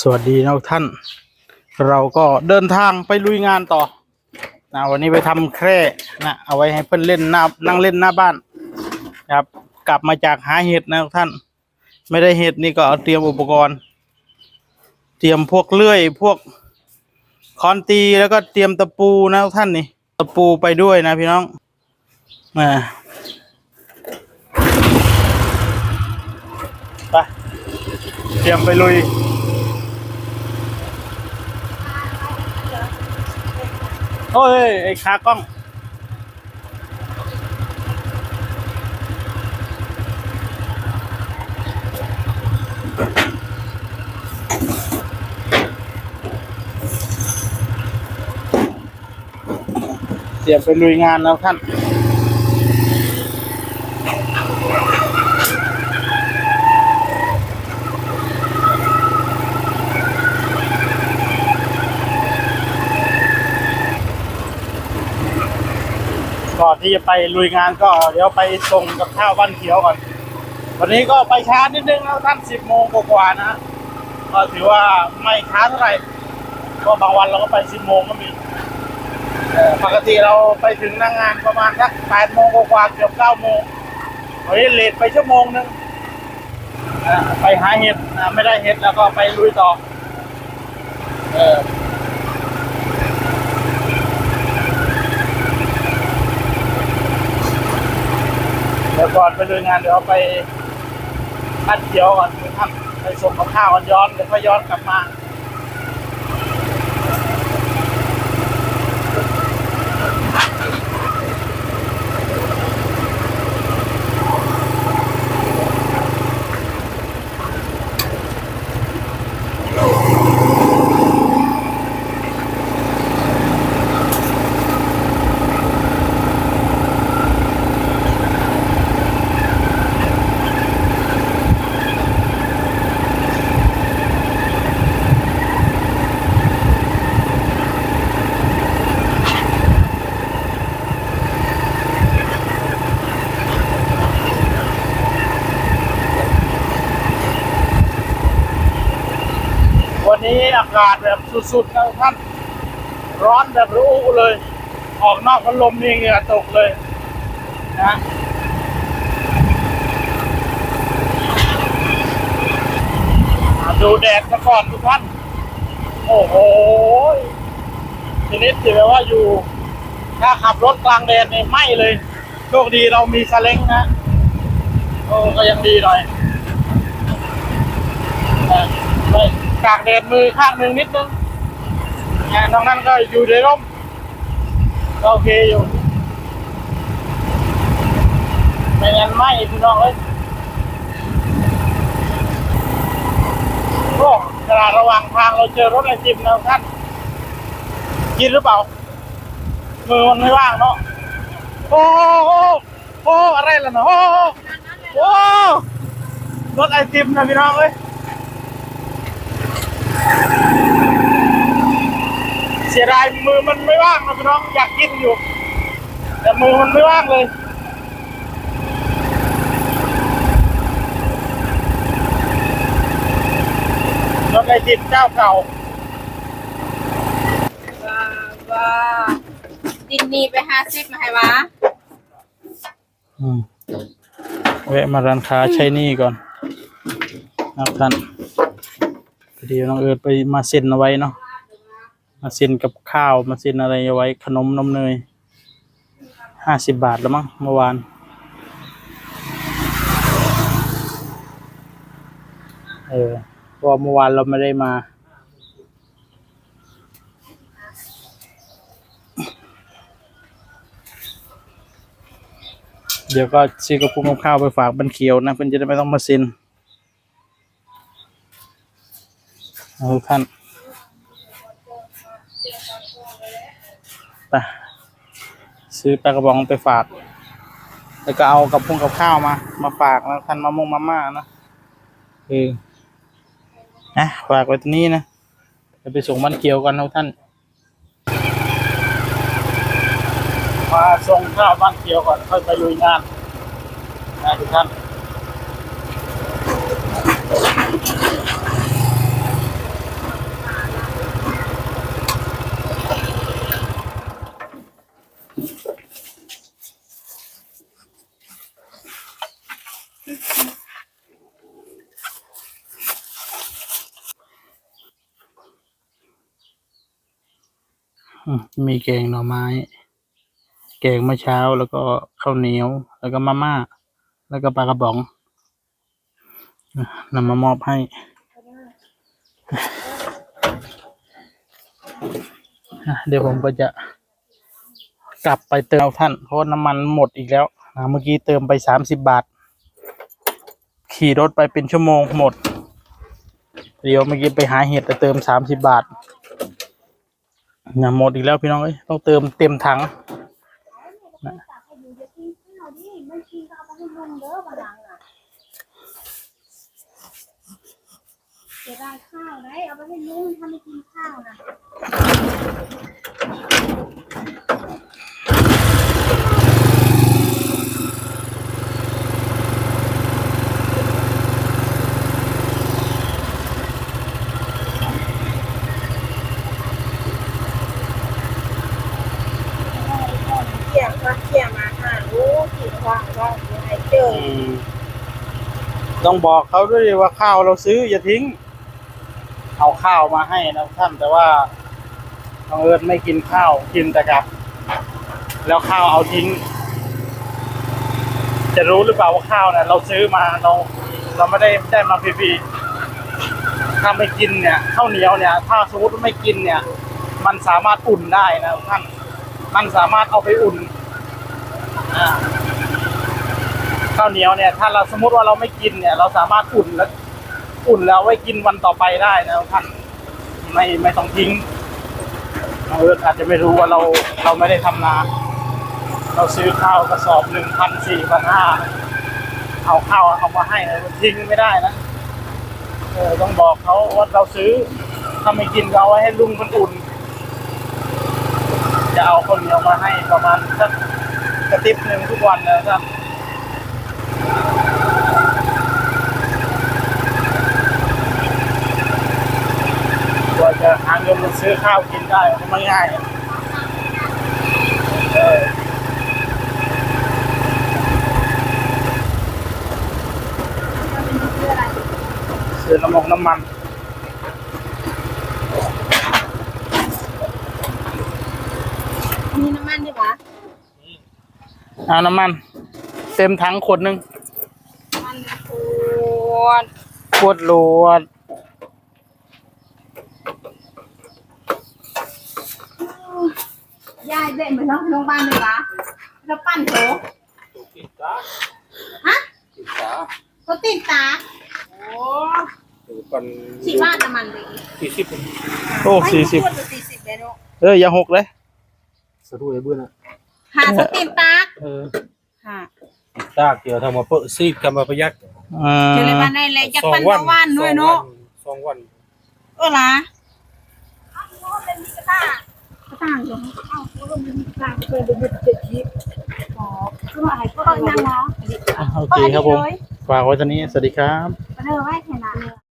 สวัสดีนะท่าน เราก็เดินทางไปลุยงานต่อนะวันนี้ไปทำแคร่นะเอาไว้ให้เพื่อนเล่นหน้านั่งเล่นหน้าบ้านครับ กลับมาจากหาเห็ดนะท่าน ไม่ได้เห็ดนี่ก็เอาเตรียมอุปกรณ์ เตรียมพวกเลื่อยพวกคอนตีแล้วก็เตรียมตะปูนะท่านนี่ตะปูไปด้วยนะพี่น้องมาไป เตรียมไปลุย โอ้ย ไอ้ขากล้อง เตรียมไปลุยงานแล้วท่าน ก่อนที่จะไปลุยงานก็เดี๋ยวไปส่งกับข้าวบ้านเขียวก่อน วันนี้ก็ไปช้านิดนึงแล้วท่านสิบโมงกว่าๆนะก็ถือว่าไม่ช้าเท่าไหร่ก็บางวันเราก็ไปสิบโมงก็มีปกติเราไปถึงหนั่งงานประมาณสักแปดโมงกว่าเกือบเก้าโมงวันนี้เลทไปชั่วโมงนึงอ่าไปหาเห็ดไม่ได้เห็ดแล้วก็ไปลุยต่อเออ ดี๋ยวก่อนไปดูงานเดี๋ยวไปพัดเขียวก่อนไปทำไปส่งกับข้าวก่อนย้อนเดี๋ยวก็ย้อนกลับมา นี้อากาศแบบสุดๆนะท่าน ร้อนแบบรู้เลย ออกนอกพัดลมนี่เหงื่อตกเลยนะดูแดดซะก่อนทุกท่าน โอ้โหชนิดที่แบบว่าอยู่ ถ้าขับรถกลางแดดเนี่ยไหม้เลย โชคดีเรามีซาเล้งนะ โอ้ก็ยังดีหน่อย ไปกากแดดมือข้างหนึ่งนิดนึงงานตรงนั้นก็อยู่ในร่มก็โอเคอยู่ไม่งั้นไหมพี่น้องเอ้ยโอ้ขนาดระหว่างทางเราเจอรถไอจิมนะท่านกินหรือเปล่ามือมันไม่ว่างเนาะโอ้โอ้โอ้อะไรล่ะเนาะโอ้โอ้รถไอติมนะพี่น้องเอ้ย เสียดายมือมันไม่ว่างนะพี่น้องอยากกินอยู่ แต่มือมันไม่ว่างเลยรถไอติมเจ้าเก่าว้าว้าดินนี่ไปห้าสิบมาให้วะอืมแวะมาร้านค้าใช้หนี่ก่อนนะครับท่าน พอดีน้องเอิร์ดไปมาเซ็นเอาไว้เนาะมาเซ็นกับข้าวมาเซ็นอะไรเอาไว้ขนมนมเนยห้าสิบบาทแล้วมั้งเมื่อวานเออเพราะเมื่อวานเราไม่ได้มาเดี๋ยวก็ซื้อกระปุกกับข้าวไปฝากบันเขียวนะเพื่อนจะได้ไม่ต้องมาเซ็นเอา ทุกท่านไปซื้อปลากระบองไปฝาก แล้วก็เอากระปุกกับข้าวมา มาฝากนะท่านมะม่วงมาม่านะเออนะฝากไว้ตรงนี้นะจะไปส่งบันเขียวกันนทุกท่าน มาส่งข้าวบ้านเขียวก่อนค่อยไปลุยงานนะทุกท่าน มีแกงหน่อไม้ แกงเมื่อเช้าแล้วก็ข้าวเหนียว แล้วก็มาม่า แล้วก็ปลากระป๋องนำมามอบให้ เดี๋ยวผมก็จะกลับไปเติมท่าน เพราะน้ำมันหมดอีกแล้ว เมื่อกี้เติมไปสามสิบบาท ขี่รถไปเป็นชั่วโมงหมด เดี๋ยวเมื่อกี้ไปหาเห็ดแต่เติมสามสิบบาทนะหมดอีกแล้วพี่น้องเอ้ยต้องเติมเต็มถังจะได้ข้าวไหนเอาไปให้ลุงทำให้กินข้าวนะ เขี่ยมาเขี่ยมาหาลูกขี่ว่างว่างยังไงเจอ อืม ต้องบอกเขาด้วยว่าข้าวเราซื้ออย่าทิ้ง เอาข้าวมาให้นะท่านแต่ว่าบังเอิญไม่กินข้าวกินแต่กับ แล้วข้าวเอาทิ้ง จะรู้หรือเปล่าว่าข้าวเนี่ยเราซื้อมาเรา เราไม่ได้ได้มาฟรีๆถ้าไม่กินเนี่ยข้าวเหนียวเนี่ย ถ้าสมมติไม่กินเนี่ย มันสามารถอุ่นได้นะท่าน มันสามารถเอาไปอุ่นอ่า ข้าวเหนียวเนี่ยถ้าเราสมมติว่าเราไม่กินเนี่ย เราสามารถอุ่นแล้วอุ่นแล้วไว้กินวันต่อไปได้นะท่านไม่ไม่ต้องทิ้งเราอาจจะไม่รู้ว่าเราเราไม่ได้ทำนา เราซื้อข้าวกระสอบหนึ่งพันสี่พันห้าเอาข้าวเอามาให้นะทิ้งไม่ได้นะเออต้องบอกเขาว่าเราซื้อถ้าไม่กินก็เอาไว้ให้ลุงคนอุ่น จะเอาข้าวเหนียวมาให้ประมาณสักกระติบหนึ่งทุกวันนะครับ ก ว่าจะหาเงินมาซื้อข้าวกินได้ก็ไม่ง่ายเออซื้อน้ำมันน้ำมันมีน้ำมันใช่ปะเอาน้ำมัน เต็มถังขวดหนึ่งมันขวดขวดโหลวด ยายเด็กเหมือนน้องโรงพยาบาลเลยปะแล้วปั้นโถฮะเขาติดตาโอ้ก่อนสิบาทน้ำมันเลยสี่สิบโอ้สี่สิบสี่สิบเลยเนาะเอออย่าหกเลยสะดุ้ยเบื่อนะหาสติมตาเออค่ะตากเกี่ยวทำมาเปิดซีดกันมาประยักษ์อ่าเจอเลยบ้านได้เลยจากปั้นตะวันด้วยเนาะสองวันเออล่ะกระ ต่างอยู่อ้าวก็มีกระต่างเคยไปยึดเจ็ดชีอ๋อก็อะไรก็ยังเนาะโอเคครับผม ฝากไว้ตอนนี้ สวัสดีครับไปเถอะไว้